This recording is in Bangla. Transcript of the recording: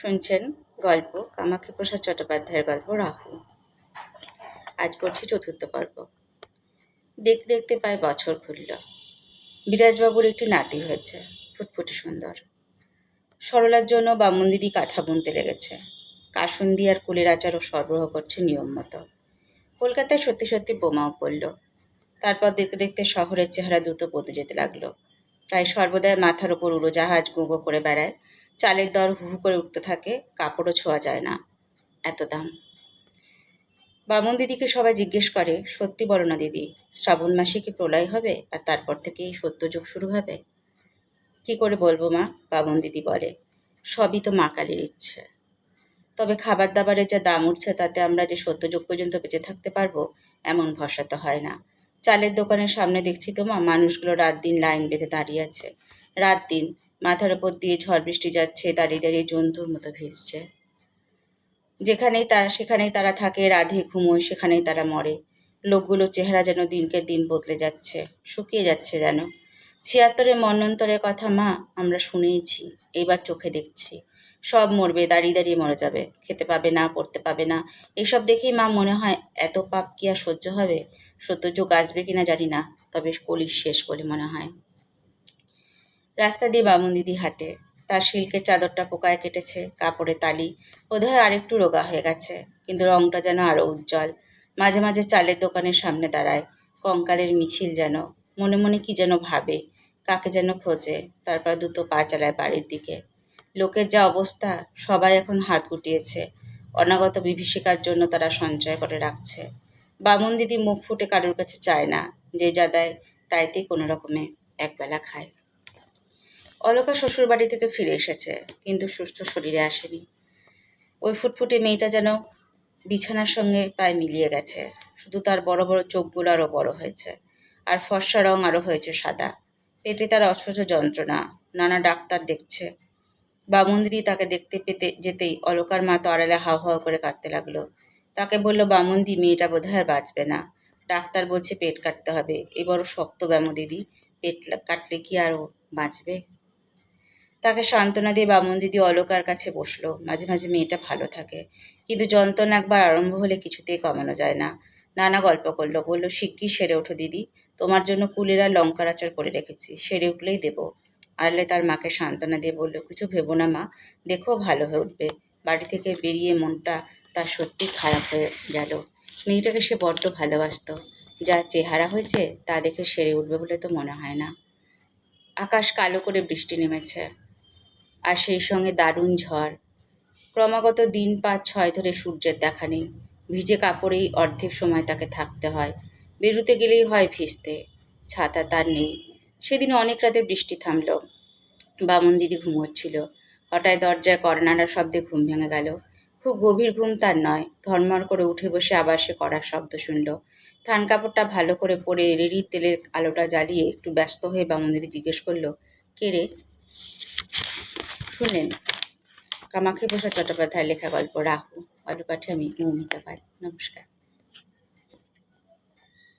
শুনছেন গল্প কামাক্ষী প্রসাদ চট্টোপাধ্যায়ের গল্প রাহু আজ পড়ছি চতুর্থ পর্ব। দেখতে দেখতে প্রায় বছর ঘুরল। বিরাজবাবুর একটি নাতি হয়েছে, ফুটফুটে সুন্দর। সরলার জন্য বামন দিদি কাঁথা বুনতে লেগেছে। কাসুন্দি আর কুলের আচারও সরবরাহ করছে নিয়ম মতো। কলকাতায় সত্যি সত্যি বোমাও পড়ল। তারপর দেখতে দেখতে শহরের চেহারা দ্রুত বদলে যেতে লাগল। প্রায় সর্বদাই মাথার ওপর উড়োজাহাজ গুঁগো করে বেড়ায় চালের দর হু করে উঠতে থাকে, কাপড়ও ছোঁয়া যায় না। এত দাম। বামন দিদিকে সবাই জিজ্ঞেস করে, সত্যি বলো না দিদি, শ্রাবণ মাসে কি প্রলয় হবে আর তারপর থেকে থেকেই সত্যযুগ শুরু হবে? কি করে বলব মা? বামন দিদি বলে। সবই তো মা কালীর ইচ্ছে। তবে খাবার দাবারের যা দাম উঠছে, তাতে আমরা যে সত্যযুগ পর্যন্ত বেঁচে থাকতে পারব, এমন ভরসা তো হয় না। চালের দোকানের সামনে দেখছি তো মা, মানুষগুলো রাত দিন লাইন বেঁধে দাঁড়িয়ে আছে। রাত দিন মাথার ওপর দিয়ে ঝড় বৃষ্টি যাচ্ছে, দাঁড়িয়ে দাঁড়িয়ে জন্তুর মতো ভিজছে। যেখানেই তারা সেখানেই তারা থাকে, রাধে ঘুমোয়, সেখানেই তারা মরে। লোকগুলোর চেহারা যেন দিনকে দিন বদলে যাচ্ছে, শুকিয়ে যাচ্ছে যেন। ছিয়াত্তরের মন্বন্তরের কথা মা, আমরা শুনেইছি, এইবার চোখে দেখছি। সব মরবে, দাঁড়িয়ে দাঁড়িয়ে মরে যাবে, খেতে পাবে না, পড়তে পাবে না। এইসব দেখেই মা মনে হয়, এত পাপ কি আর সহ্য হবে? সত্যযুগ আসবে কিনা জানি না, তবে কলির শেষ বলে মনে হয়। রাস্তা দিয়ে বামুন দিদি হাঁটে। তার সিল্কের চাদরটা পোকায় কেটেছে, কাপড়ে তালি। বোধহয় আরেকটু রোগা হয়ে গেছে, কিন্তু রংটা যেন আরও উজ্জ্বল। মাঝে মাঝে চালের দোকানের সামনে দাঁড়ায়, কঙ্কালের মিছিল যেন, মনে মনে কি যেন ভাবে, কাকে যেন খোঁজে, তারপর দুটো পা চালায় বাড়ির দিকে। লোকের যা অবস্থা, সবাই এখন হাত গুটিয়েছে। অনাগত বিভীষিকার জন্য তারা সঞ্চয় করে রাখছে। বামুন দিদি মুখ ফুটে কারোর কাছে চায় না, যে যা দেয় তাইতেই কোনো রকমে একবেলা খায়। অলকা শ্বশুর বাড়ি থেকে ফিরে এসেছে, কিন্তু সুস্থ শরীরে আসেনি। ওই ফুটফুটে মেয়েটা যেন বিছানার সঙ্গে প্রায় মিলিয়ে গেছে। শুধু তার বড় বড় চোখগুলো আরও বড় হয়েছে, আর ফর্সা রং আরও হয়েছে সাদা। পেটে তার অসহ্য যন্ত্রণা, নানা ডাক্তার দেখছে। বামুন্দিরি তাকে দেখতে পেতে যেতেই অলকার মা তো আড়ালে হাও হাও করে কাঁদতে লাগল। তাকে বলল, বামুন্দি, মেয়েটা বোধহয় আর বাঁচবে না। ডাক্তার বলছে পেট কাটতে হবে। এ বড় শক্ত ব্যামো দিদি পেট কাটলে কি আরও বাঁচবে? তাকে সান্ত্বনা দিয়ে বামন দিদি অলকার কাছে বসল। মাঝে মাঝে মেয়েটা ভালো থাকে। কিন্তু যন্ত্রণা একবার আরম্ভ হলে কিছুতেই কমানো যায় না। নানা গল্প করল। বলল শিগগির সেরে ওঠো দিদি। তোমার জন্য কুলেরা লঙ্কার আচার করে রেখেছি। সেরে উঠলেই দেবো। আরলে তার মাকে সান্ত্বনা দিয়ে বলল, কিছু ভেবো না মা। দেখো ভালো হয়ে উঠবে। বাড়ি থেকে বেরিয়ে মনটা তার সত্যি খারাপ হয়ে গেল। মেয়েটাকে সে বড্ড ভালোবাসতো। যা চেহারা হয়েছে তা দেখে সেরে উঠবে বলে তো মনে হয় না। আকাশ কালো করে বৃষ্টি নেমেছে। আর সেই সঙ্গে দারুণ ঝড়। ক্রমাগত দিন পাঁচ ছয় ধরে সূর্যের দেখা নেই। ভিজে কাপড়েই অর্ধেক সময় তাকে থাকতে হয়। বেরুতে গেলেই হয় ভিজতে, ছাতা তার নেই। সেদিন অনেক রাতে বৃষ্টি থামল। বামন দিদি ঘুমোচ্ছিল। হঠাৎ দরজায় করনাড়ার শব্দে ঘুম ভেঙে গেল। খুব গভীর ঘুম তার নয়। ধর্মর করে উঠে বসে আবার সে কড়ার শব্দ শুনল। থান কাপড়টা ভালো করে পরে রেড়ির তেলের আলোটা জ্বালিয়ে একটু ব্যস্ত হয়ে বামন দিদি জিজ্ঞেস করল, কে রে? শুনলেন কামাক্ষী প্রসাদ চট্টোপাধ্যায়ের লেখা গল্প রাহু। গল্প পাঠে আমি মৌমিতা পাল। নমস্কার।